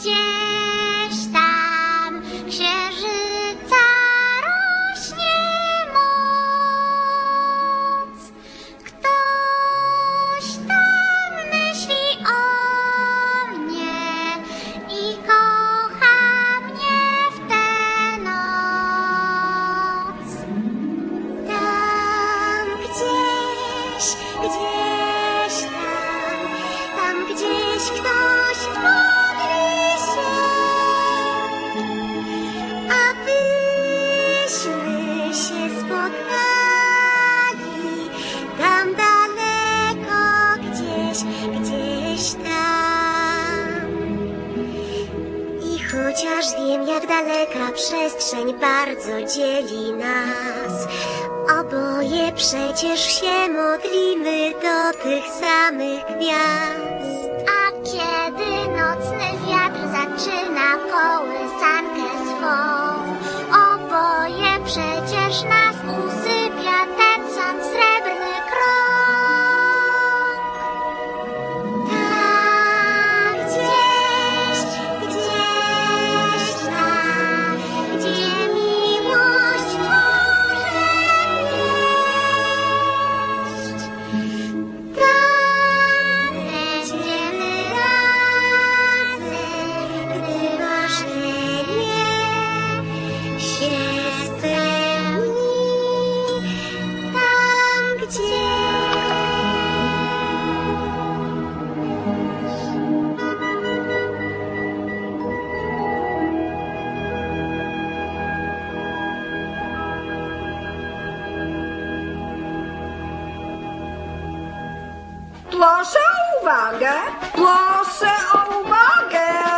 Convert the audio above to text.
Gdzieś tam księżyca rośnie moc. Ktoś tam myśli o mnie i kocha mnie w tę noc. Tam gdzieś, gdzieś tam, tam gdzieś ktoś. gdzieś tam. I chociaż wiem, jak daleka przestrzeń bardzo dzieli nas, oboje przecież się modlimy do tych samych gwiazd. Proszę o uwagę, proszę o uwagę.